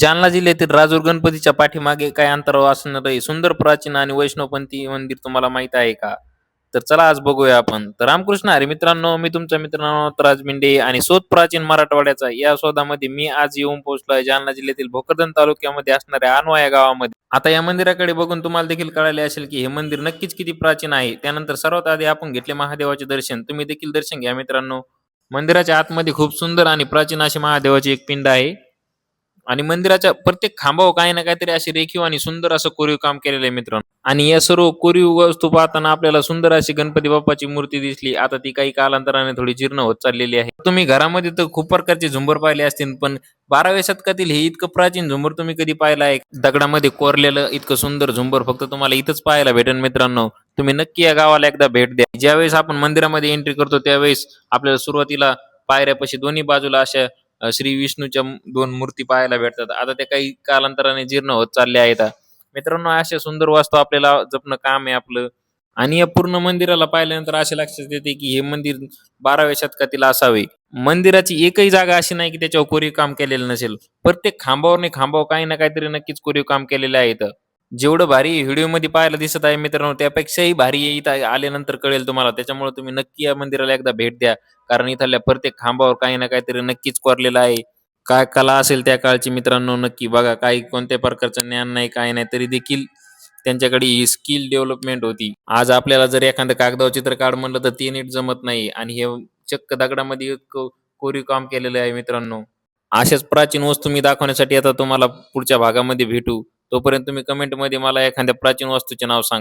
जालना जिल्ह्यातील राजूर गणपतीच्या पाठीमागे काय अंतरावर असणार आहे? सुंदर प्राचीन आणि वैष्णवपंथी मंदिर तुम्हाला माहीत आहे का? तर चला आज बघूया आपण. तर रामकृष्ण हरे मित्रांनो मी तुमचा मित्रांनो राज मिंडे आणि शोध प्राचीन मराठवाड्याचा या शोधामध्ये मी आज येऊन पोहोचलोय जालना जिल्ह्यातील भोकरदन तालुक्यामध्ये असणाऱ्या अनवा या गावामध्ये. आता या मंदिराकडे बघून तुम्हाला देखील कळाले असेल की हे मंदिर नक्कीच किती प्राचीन आहे. त्यानंतर सर्वात आधी आपण घेतले महादेवाचे दर्शन. तुम्ही देखील दर्शन घ्या मित्रांनो. मंदिराच्या आतमध्ये खूप सुंदर आणि प्राचीन अशी महादेवाचे एक पिंड आहे. आणि मंदिराच्या प्रत्येक खांबावर काही ना काहीतरी अशी रेखीव आणि सुंदर असं कोरीव काम केलेलं आहे मित्रांनो. आणि या सर्व कोरीव वस्तू पाहताना आपल्याला सुंदर अशी गणपती बाप्पाची मूर्ती दिसली. आता ती काही कालांतराने थोडी जीर्ण होत चाललेली आहे. तुम्ही घरामध्ये तर खूप प्रकारचे झुंबर पाहिले असतील पण बाराव्या शतकातील हे इतकं प्राचीन झुंबर तुम्ही कधी पाहिलं आहे? दगडामध्ये कोरलेलं इतकं सुंदर झुंबर फक्त तुम्हाला इथंच पाहायला भेटेल मित्रांनो. तुम्ही नक्की या गावाला एकदा भेट द्या. ज्यावेळेस आपण मंदिरामध्ये एंट्री करतो त्यावेळेस आपल्याला सुरुवातीला पायऱ्यापाशी दोन्ही बाजूला अशा श्री विष्णूच्या दोन मूर्ती पाहायला भेटतात. आता त्या काही कालांतराने जीर्ण होत चालल्या आहेत. मित्रांनो अशा सुंदर वास्तू आपल्याला जपणं काम आहे आपलं. आणि या पूर्ण मंदिराला पाहिल्यानंतर असे लक्षात येते की हे मंदिर बाराव्या शतकातील असावे. मंदिराची एकही जागा अशी नाही की त्याच्यावर कोरीव काम केलेलं नसेल. प्रत्येक खांबावर नाही खांबावर काही ना काहीतरी नक्कीच कोरीव काम केलेले आहेत जेवढं भारी व्हिडिओमध्ये पाहायला दिसत आहे मित्रांनो त्यापेक्षाही भारी इथं आल्यानंतर कळेल तुम्हाला. त्याच्यामुळे तुम्ही नक्की या मंदिराला एकदा भेट द्या. कारण इथल्या प्रत्येक खांबावर काही ना काहीतरी नक्कीच कोरलेलं आहे. काय कला असेल त्या काळची मित्रांनो नक्की बघा. काही कोणत्या प्रकारचं ज्ञान नाही काय नाही तरी देखील त्यांच्याकडे ही स्किल डेव्हलपमेंट होती. आज आपल्याला जर एखादं कागदावर चित्र काढ म्हणलं तर ते नीट जमत नाही. आणि हे चक्क दगडामध्ये एक कोरीव काम केलेलं आहे मित्रांनो. अशाच प्राचीन वस्तू मी दाखवण्यासाठी आता तुम्हाला पुढच्या भागामध्ये भेटू. तोपर्यंत तुम्ही कमेंटमध्ये मला एखाद्या प्राचीन वस्तूचे नाव सांगा.